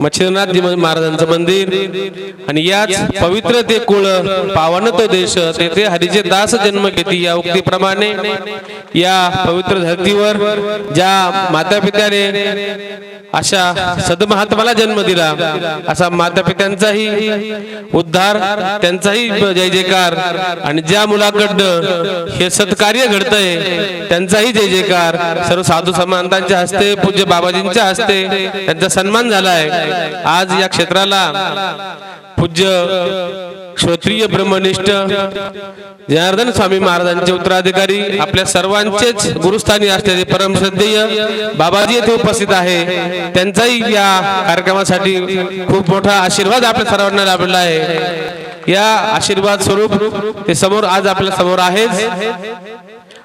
मच्छिंद्रनाथ महाराजांचं मंदिर आणि याच पवित्र ते कुळ पावन तो देश तेथे हरीचे दास जन्म घेती या उक्तीप्रमाणे या पवित्र धरतीवर ज्या माता पित्याने अशा सदमहात्माला जन्म दिला असा माता पित्यांचाही उद्धार त्यांचाही जय जयकार आणि ज्या मुलाकडनं हे सत्कार्य घडतंय त्यांचाही जय जयकार. सर्व साधू समांतांच्या हस्ते पूज्य बाबाजींच्या हस्ते त्यांचा सन्मान झाला आहे आज या क्षेत्राला पूज्य श्रोत्रिय ब्रह्मनिष्ठ जनार्दन स्वामी महाराजांचे उत्तराधिकारी आपल्या सर्वांचेच गुरुस्थानी असलेले परमश्रद्धेय बाबाजी येथे उपस्थित आहे. त्यांचाही या कार्यक्रमासाठी खूप मोठा आशीर्वाद आपल्या सर्वांना लाभलेला आहे. या आशीर्वाद स्वरूप ते समोर आज आपल्यासमोर आहेच.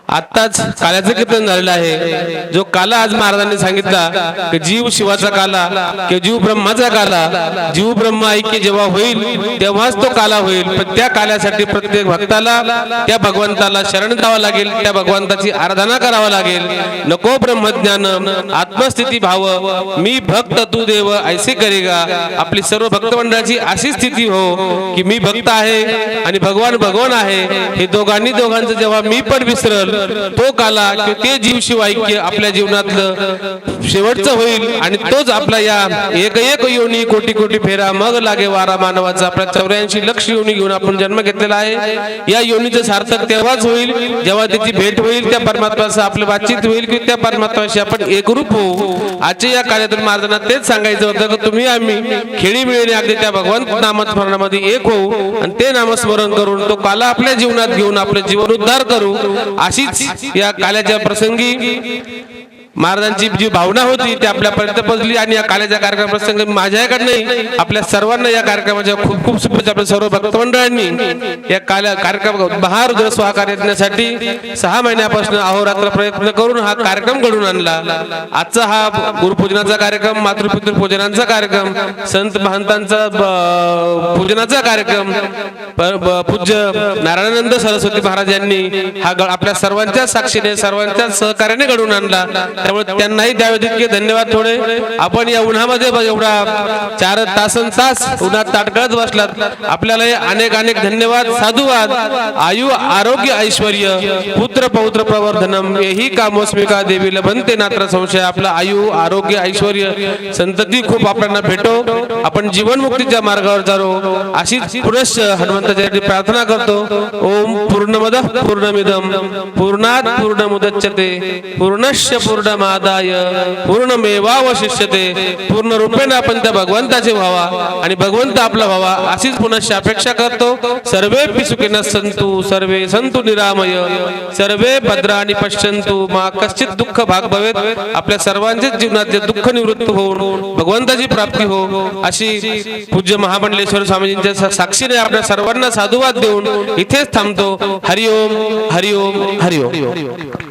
आत्ताच काल्याचं कीर्तन झालेलं आहे. जो काला आज महाराजांनी सांगितला की जीव शिवाचा काला की जीव ब्रह्माचा काला जीव ब्रह्म ऐक्य जेव्हा होईल तेव्हाच तो काला होईल. पण त्या काल्यासाठी प्रत्येक भक्ताला त्या भगवंताला शरण जावं लागेल त्या भगवंताची आराधना करावा लागेल. नको ब्रह्मज्ञान आत्मस्थिती भाव. मी भक्त तू देव ऐसे करेगा. आपली सर्व भक्त मंडळाची अशी स्थिती हो की मी भक्त आहे आणि भगवान भगवान आहे. हे दोघांनी दोघांचं जेव्हा मी पण विसरल तो काला ते जीव शिवाय आपल्या जीवनातलं शेवटचं होईल आणि तोच आपला या एक एक योनी कोटी कोटी फेरा मग लागे वारा मानवाचा. आपल्या चौऱ्याऐंशी लक्ष योनी घेऊन आपण जन्म घेतलेला आहे. या योनीचं सार्थक तेव्हाच होईल जेव्हा त्याची भेट होईल त्या परमात्माचं आपलं बातचीत होईल की त्या परमात्माशी आपण एकरूप होऊ. आजच्या या कार्यातून महाराजांना तेच सांगायचं होतं की तुम्ही आम्ही खेळी मिळेल अगदी त्या भगवंत नामस्मरणामध्ये एक होऊ आणि ते नामस्मरण करून तो काला आपल्या जीवनात घेऊन आपलं जीवन उद्धार करू. अशी अशीच या काल्याच्या प्रसंगी महाराजांची जी भावना होती ती आपल्यापर्यंत पोहोचली आणि या कालेच्या कार्यक्रम प्रसंग माझ्याकडनं आपल्या सर्वांना या कार्यक्रमाच्या खूप खूप शुभेच्छा आपल्या सर्व भक्त मंडळांनी या काल्या कार्यक्रम महारुद्र स्वाकार यज्ञासाठी सहा महिन्यापासून अहोरात्र प्रयत्न करून हा कार्यक्रम घडून आणला. आजचा हा गुरुपूजनाचा कार्यक्रम मातृपितृ पूजनांचा कार्यक्रम संत महंतांचा पूजनाचा कार्यक्रम पूज्य नारायणानंद सरस्वती महाराज यांनी हा ग- आपल्या सर्वांच्या साक्षीने सर्वांच्या सहकार्याने घडून आणला. त्यामुळे त्यांनाही द्यावे तितके धन्यवाद थोडे. आपण या उन्हामध्ये एवढा चार तासन तास उन्हात ताटकळत बसलात. आपल्याला अनेक अनेक धन्यवाद. साधुवाद. आयु आरोग्य ऐश्वर पुत्र पौत्र प्रवर्धनम ही कामोस्मिका देवी लभंते नात्र संशय. आपला आयु आरोग्य ऐश्वर संतती खूप आपल्याला भेटो. आपण जीवनमुक्तीच्या मार्गावर जारो. अशीच पुनश्च हनुमंताच्या प्रार्थना करतो. ओम पूर्णमद पूर्णमिदम पूर्णात पूर्ण पूर्णमुदच्यते पूर्णश्य पूर्णमेवा व शिष्यते पूर्ण रूपेने आपण त्या भगवंताचे व्हावा आणि भगवंत आपला व्हावा अशीच पुनश्च अपेक्षा करतो. सर्वे सुखिनः संतु सर्वे संतु निरामय. सर्वे भद्राणी पश्यन्तु. मा कश्चित दुःख भाग भवेत आपल्या सर्वांचेच जीवनातले दुःख निवृत्त होऊन भगवंताची प्राप्ती हो अशी पूज्य महामंडलेश्वर स्वामीजींच्या साक्षीने आपल्या सर्वांना साधुवाद देऊन इथेच थांबतो. हरिओम हरिओम हरिओम.